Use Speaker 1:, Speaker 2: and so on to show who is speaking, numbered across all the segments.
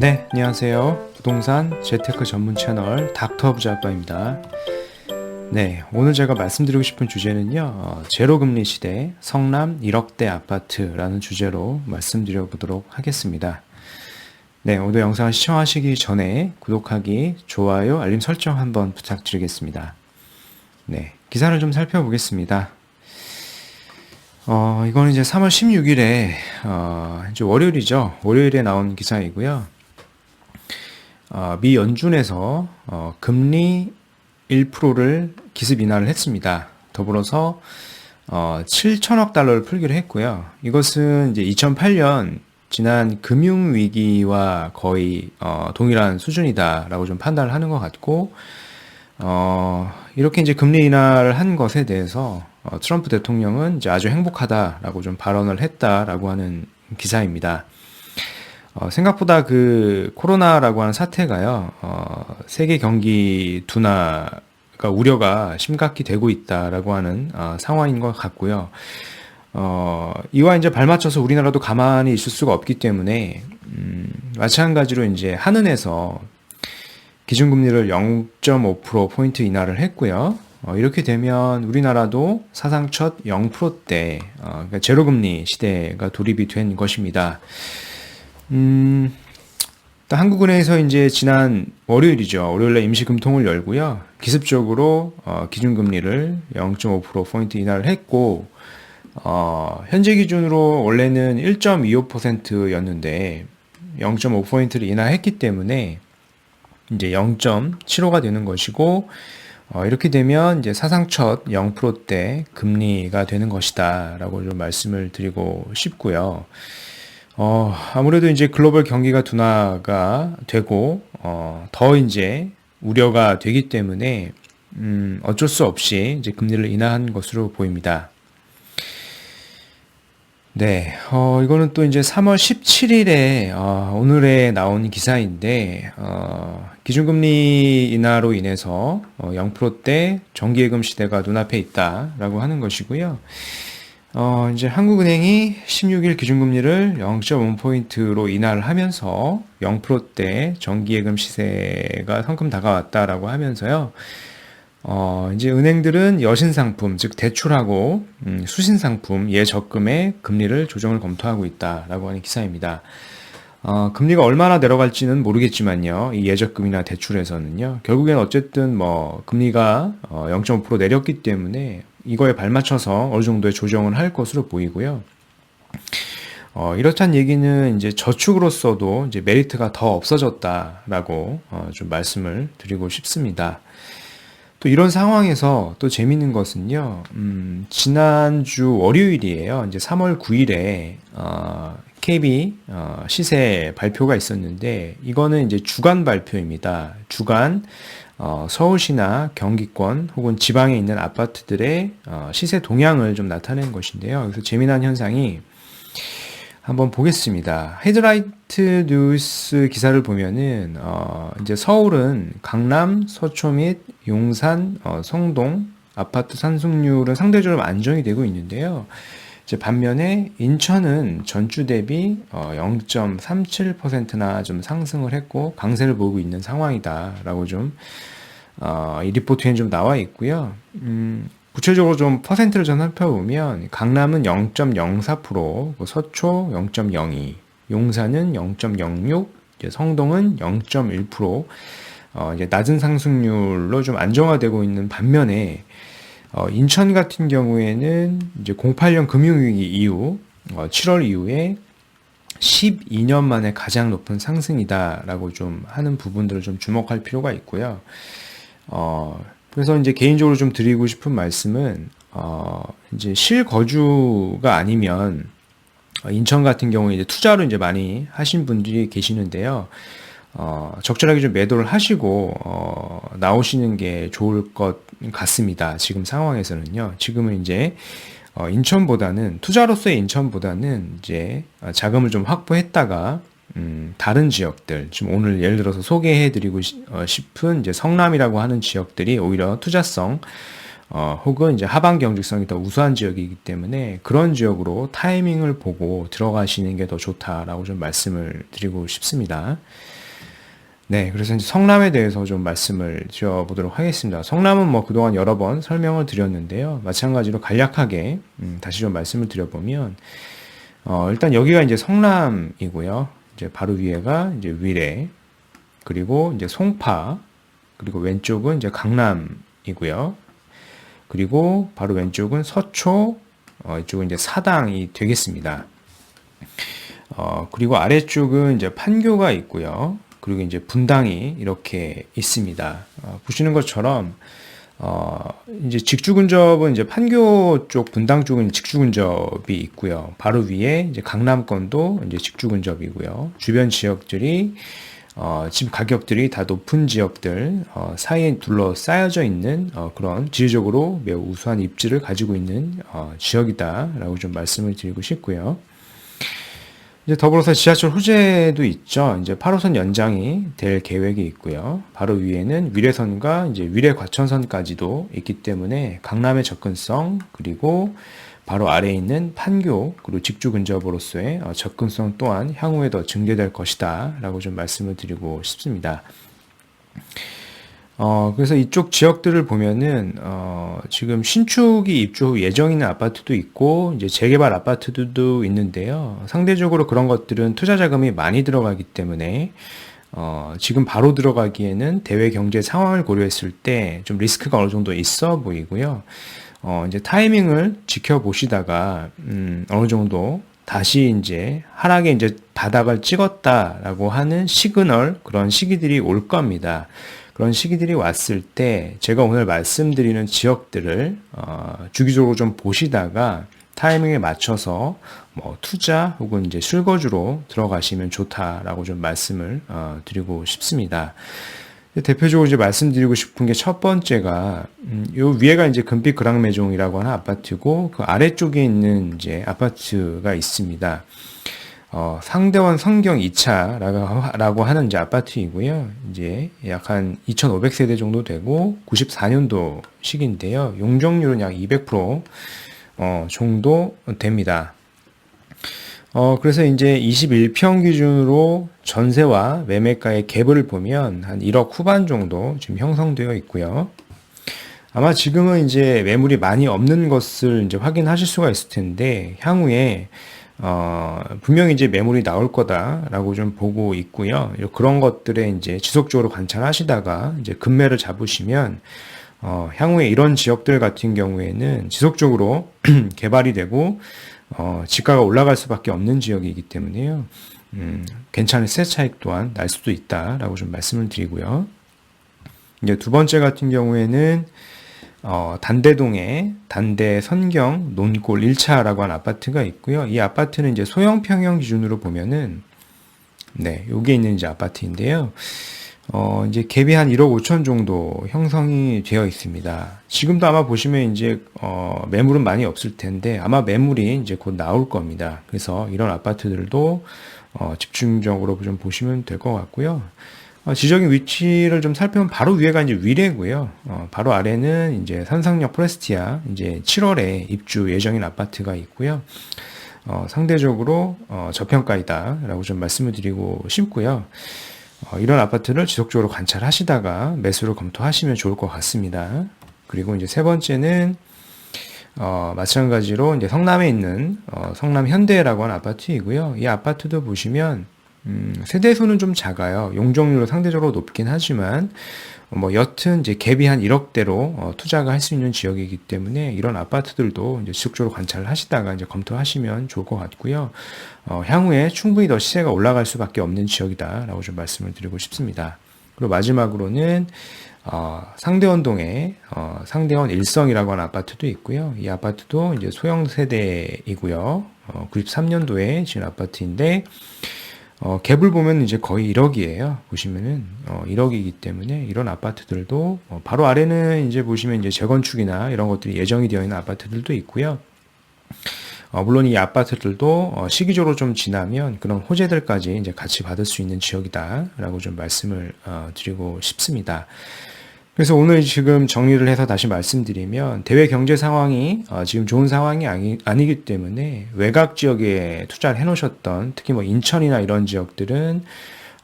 Speaker 1: 네, 안녕하세요. 부동산 재테크 전문 채널 닥터 부자아빠입니다. 네, 오늘 제가 말씀드리고 싶은 주제는요. 어, 제로금리 시대 성남 1억대 아파트라는 주제로 말씀드려 보도록 하겠습니다. 네, 오늘 영상 시청하시기 전에 구독하기, 좋아요, 알림 설정 한번 부탁드리겠습니다. 네, 기사를 좀 살펴보겠습니다. 어, 이건 이제 3월 16일에, 어, 이제 월요일이죠. 월요일에 나온 기사이고요. 어, 미 연준에서 어, 금리 1%를 기습 인하를 했습니다. 더불어서 7천억 어, 달러를 풀기로 했고요. 이것은 이제 2008년 지난 금융 위기와 거의 동일한 수준이다라고 좀 판단을 하는 것 같고 이렇게 이제 금리 인하를 한 것에 대해서 트럼프 대통령은 이제 아주 행복하다라고 좀 발언을 했다라고 하는 기사입니다. 어, 생각보다 그 코로나라고 하는 사태가요, 어, 세계 경기 둔화가 우려가 심각히 되고 있다라고 하는 어, 상황인 것 같고요. 어, 이와 이제 발맞춰서 우리나라도 가만히 있을 수가 없기 때문에, 음, 마찬가지로 이제 한은에서 기준금리를 0.5%포인트 인하를 했고요. 어, 이렇게 되면 우리나라도 사상 첫 0%대, 어, 그러니까 제로금리 시대가 돌입이 된 것입니다. 음, 한국은행에서 이제 지난 월요일이죠. 월요일에 임시금통을 열고요. 기습적으로 어, 기준금리를 0.5% 포인트 인하를 했고 어, 현재 기준으로 원래는 1.25%였는데 0.5 포인트를 인하했기 때문에 이제 0.75가 되는 것이고 어, 이렇게 되면 이제 사상 첫 0%대 금리가 되는 것이다라고 좀 말씀을 드리고 싶고요. 어, 아무래도 이제 글로벌 경기가 둔화가 되고, 어, 더 이제 우려가 되기 때문에, 음, 어쩔 수 없이 이제 금리를 인하한 것으로 보입니다. 네, 어, 이거는 또 이제 3월 17일에, 어, 오늘에 나온 기사인데, 어, 기준금리 인하로 인해서 어, 0%대 정기예금 시대가 눈앞에 있다라고 하는 것이고요. 어, 이제 한국은행이 16일 기준금리를 0.5포인트로 인하를 하면서 0%대 정기예금 시세가 성큼 다가왔다라고 하면서요. 어, 이제 은행들은 여신상품, 즉 대출하고 음, 수신상품 예적금의 금리를 조정을 검토하고 있다라고 하는 기사입니다. 어, 금리가 얼마나 내려갈지는 모르겠지만요. 이 예적금이나 대출에서는요. 결국엔 어쨌든 뭐 금리가 어, 0.5% 내렸기 때문에 이거에 발맞춰서 어느 정도의 조정을 할 것으로 보이고요. 어, 이렇다는 얘기는 이제 저축으로서도 이제 메리트가 더 없어졌다라고 어, 좀 말씀을 드리고 싶습니다. 또 이런 상황에서 또 재밌는 것은요, 음, 지난주 월요일이에요. 이제 3월 9일에, 어, KB 어, 시세 발표가 있었는데, 이거는 이제 주간 발표입니다. 주간 어, 서울시나 경기권 혹은 지방에 있는 아파트들의 어, 시세 동향을 좀 나타낸 것인데요. 그래서 재미난 현상이 한번 보겠습니다. 헤드라이트 뉴스 기사를 보면은 어, 이제 서울은 강남, 서초 및 용산, 어, 성동 아파트 산속률은 상대적으로 안정이 되고 있는데요. 이제 반면에 인천은 전주 대비 0.37%나 어, 좀 상승을 했고 강세를 보이고 있는 상황이다라고 좀이 어, 리포트에는 좀 나와 있고요. 음, 구체적으로 좀 퍼센트를 좀 살펴보면 강남은 0.04%, 뭐 서초 0.02, 용산은 0.06, 성동은 0.1%, 어, 이제 낮은 상승률로 좀 안정화되고 있는 반면에 어, 인천 같은 경우에는 이제 08년 금융위기 이후 어, 7월 이후에 12년 만에 가장 높은 상승이다라고 좀 하는 부분들을 좀 주목할 필요가 있고요. 어, 그래서 이제 개인적으로 좀 드리고 싶은 말씀은 어, 이제 실거주가 아니면 어, 인천 같은 경우에 이제 투자로 이제 많이 하신 분들이 계시는데요. 어, 적절하게 좀 매도를 하시고 어, 나오시는 게 좋을 것 같습니다. 지금 상황에서는요. 지금은 이제 어, 인천보다는 투자로서의 인천보다는 이제 어, 자금을 좀 확보했다가 음, 다른 지역들, 지금 오늘 예를 들어서 소개해드리고 어, 싶은 이제 성남이라고 하는 지역들이 오히려 투자성, 어, 혹은 이제 하반 경직성이 더 우수한 지역이기 때문에 그런 지역으로 타이밍을 보고 들어가시는 게 더 좋다라고 좀 말씀을 드리고 싶습니다. 네, 그래서 이제 성남에 대해서 좀 말씀을 드려보도록 하겠습니다. 성남은 뭐 그동안 여러 번 설명을 드렸는데요. 마찬가지로 간략하게 음, 다시 좀 말씀을 드려보면, 어, 일단 여기가 이제 성남이고요. 이제 바로 위에가 이제 위례, 그리고 이제 송파, 그리고 왼쪽은 이제 강남이고요. 그리고 바로 왼쪽은 서초, 어, 이쪽은 이제 사당이 되겠습니다. 어, 그리고 아래쪽은 이제 판교가 있고요. 그리고 이제 분당이 이렇게 있습니다. 어, 보시는 것처럼 어, 이제 직주근접은 이제 판교 쪽 분당 쪽은 직주근접이 있고요. 바로 위에 이제 강남권도 이제 직주근접이고요. 주변 지역들이 어, 집 가격들이 다 높은 지역들 어, 사이에 둘러싸여져 있는 어, 그런 지리적으로 매우 우수한 입지를 가지고 있는 어, 지역이다라고 좀 말씀을 드리고 싶고요. 이제 더불어서 지하철 호재도 있죠. 이제 8호선 연장이 될 계획이 있고요. 바로 위에는 위례선과 이제 위례 과천선까지도 있기 때문에 강남의 접근성 그리고 바로 아래에 있는 판교 그리고 직주 근접으로서의 어, 접근성 또한 향후에 더 증대될 것이다 라고 좀 말씀을 드리고 싶습니다. 어, 그래서 이쪽 지역들을 보면은, 어, 지금 신축이 입주 예정 있는 아파트도 있고, 이제 재개발 아파트도 들 있는데요. 상대적으로 그런 것들은 투자 자금이 많이 들어가기 때문에, 어, 지금 바로 들어가기에는 대외 경제 상황을 고려했을 때 좀 리스크가 어느 정도 있어 보이고요. 어, 이제 타이밍을 지켜보시다가, 음, 어느 정도 다시 이제 하락에 이제 바닥을 찍었다라고 하는 시그널, 그런 시기들이 올 겁니다. 그런 시기들이 왔을 때 제가 오늘 말씀드리는 지역들을 어, 주기적으로 좀 보시다가 타이밍에 맞춰서 뭐 투자 혹은 이제 실거주로 들어가시면 좋다라고 좀 말씀을 어, 드리고 싶습니다. 대표적으로 이제 말씀드리고 싶은 게 첫 번째가 음, 요 위에가 이제 금빛 그랑매종이라고 하는 아파트고 그 아래쪽에 있는 이제 아파트가 있습니다. 어, 상대원 성경 2차라고 하는 이제 아파트이고요. 이제 약 한 2,500세대 정도 되고 94년도 시기인데요 용적률은 약 200% 어, 정도 됩니다. 어, 그래서 이제 21평 기준으로 전세와 매매가의 갭을 보면 한 1억 후반 정도 지금 형성되어 있고요. 아마 지금은 이제 매물이 많이 없는 것을 이제 확인하실 수가 있을 텐데 향후에 어, 분명히 이제 매물이 나올 거다라고 좀 보고 있고요. 그런 것들에 이제 지속적으로 관찰하시다가 이제 금매를 잡으시면 어, 향후에 이런 지역들 같은 경우에는 지속적으로 개발이 되고 어, 지가가 올라갈 수밖에 없는 지역이기 때문에요. 음, 괜찮은 세 차익 또한 날 수도 있다라고 좀 말씀을 드리고요. 이제 두 번째 같은 경우에는 어, 단대동에 단대 선경 논골 1차라고 한 아파트가 있고요. 이 아파트는 이제 소형 평형 기준으로 보면은 네, 요게 있는 이제 아파트인데요. 어, 이제 갭이 한 1억 5천 정도 형성이 되어 있습니다. 지금도 아마 보시면 이제, 어, 매물은 많이 없을 텐데, 아마 매물이 이제 곧 나올 겁니다. 그래서 이런 아파트들도, 어, 집중적으로 좀 보시면 될 것 같고요. 어, 지적인 위치를 좀 살펴면 보 바로 위에가 이제 위례고요. 어, 바로 아래는 이제 산상역 프레스티아 이제 7월에 입주 예정인 아파트가 있고요. 어, 상대적으로 어, 저평가이다라고 좀 말씀을 드리고 싶고요. 어, 이런 아파트를 지속적으로 관찰하시다가 매수를 검토하시면 좋을 것 같습니다. 그리고 이제 세 번째는 어, 마찬가지로 이제 성남에 있는 어, 성남 현대라고 하는 아파트이고요. 이 아파트도 보시면 음, 세대수는 좀 작아요. 용적률은 상대적으로 높긴 하지만 뭐 여튼 이제 갭이 한 1억대로 어, 투자가 할 수 있는 지역이기 때문에 이런 아파트들도 이제 지속적으로 관찰을 하시다가 이제 검토하시면 좋을 것 같고요. 어, 향후에 충분히 더 시세가 올라갈 수밖에 없는 지역이다라고 좀 말씀을 드리고 싶습니다. 그리고 마지막으로는 어, 상대원동에 어, 상대원 일성이라고 하는 아파트도 있고요. 이 아파트도 이제 소형 세대이고요. 어, 93년도에 지은 아파트인데 어, 갭을 보면 이제 거의 1억이에요. 보시면은 어, 1억이기 때문에 이런 아파트들도 어, 바로 아래는 이제 보시면 이제 재건축이나 이런 것들이 예정이 되어 있는 아파트들도 있고요. 어, 물론 이 아파트들도 어, 시기적으로 좀 지나면 그런 호재들까지 이제 같이 받을 수 있는 지역이다라고 좀 말씀을 어, 드리고 싶습니다. 그래서 오늘 지금 정리를 해서 다시 말씀드리면 대외 경제 상황이 어, 지금 좋은 상황이 아니, 기 때문에 외곽 지역에 투자를 해놓으셨던 특히 뭐 인천이나 이런 지역들은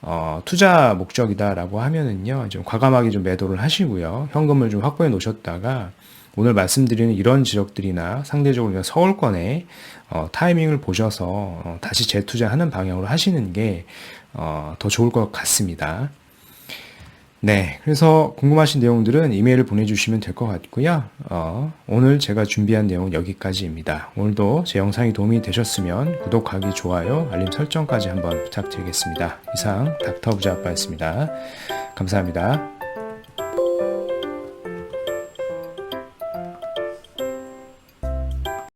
Speaker 1: 어, 투자 목적이다라고 하면은요 좀 과감하게 좀 매도를 하시고요 현금을 좀 확보해 놓으셨다가 오늘 말씀드리는 이런 지역들이나 상대적으로 서울권에 어, 타이밍을 보셔서 어, 다시 재투자하는 방향으로 하시는 게 어, 더 좋을 것 같습니다. 네, 그래서 궁금하신 내용들은 이메일을 보내주시면 될 것 같고요. 어, 오늘 제가 준비한 내용은 여기까지입니다. 오늘도 제 영상이 도움이 되셨으면 구독하기, 좋아요, 알림 설정까지 한번 부탁드리겠습니다. 이상 닥터부자 아빠였습니다. 감사합니다.